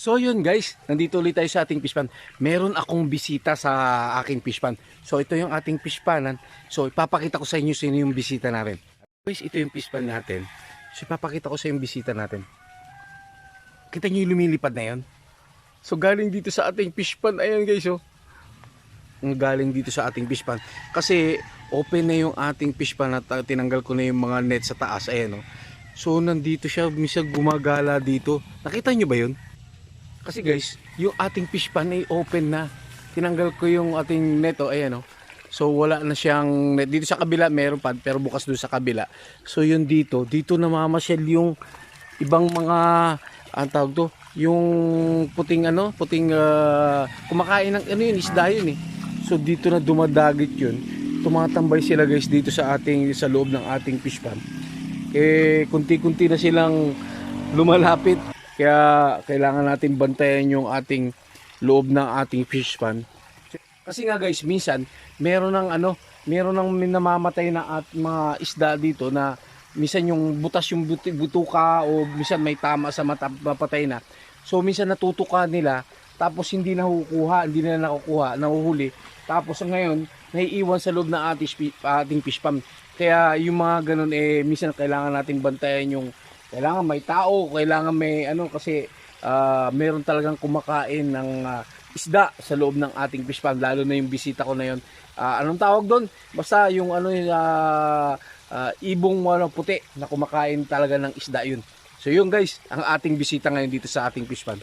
So yun guys, nandito ulit tayo sa ating fish pan. Meron akong bisita sa aking fish pan. So ito yung ating fish panan. So ipapakita ko sa inyo sino yung bisita natin. Guys, ito yung fish pan natin. So ipapakita ko sa yung bisita natin. Kita nyo yung lumilipad na yun? So galing dito sa ating fish pan. Ayan guys oh. Ang galing dito sa ating fish pan. Kasi open na yung ating fish pan at uh, tinanggal ko na yung mga net sa taas. Ayan oh. So nandito siya, minsan gumagala dito. Nakita nyo ba yun? Kasi guys, yung ating fish pan ay open na. Tinanggal ko yung ating net, oh, ayan oh. So wala na siyang net. Dito sa kabila meron pa, pero bukas doon sa kabila. So yun dito, dito namamasyal yung ibang mga, ang tawag to, yung puting ano, puting ah, kumakain ng ano yun, isda yun eh. So dito na dumadagit yun. Tumatambay sila guys dito sa ating, sa loob ng ating fish pan. Eh, kunti-kunti na silang lumalapit. Kaya kailangan natin bantayan yung ating loob ng ating fish pan. Kasi nga guys, minsan meron ng ano, meron ng namamatay na at mga isda dito na minsan yung butas yung butuka o minsan may tama sa mata mapatay na. So minsan natutuka nila tapos hindi nakukuha, hindi nila nakukuha, nahuhuli. Tapos ngayon, naiiwan sa loob ng ating, ating fish pan. Kaya yung mga ganun eh minsan kailangan nating bantayan yung kailangan may tao, kailangan may ano kasi ah, meron talagang kumakain ng ah, isda sa loob ng ating fish pan lalo na yung bisita ko na yon. Ah, anong tawag doon? Basta yung ano ah, ah, ibong ano, puti na kumakain talaga ng isda yun. So yun guys, ang ating bisita ngayon dito sa ating fish pan.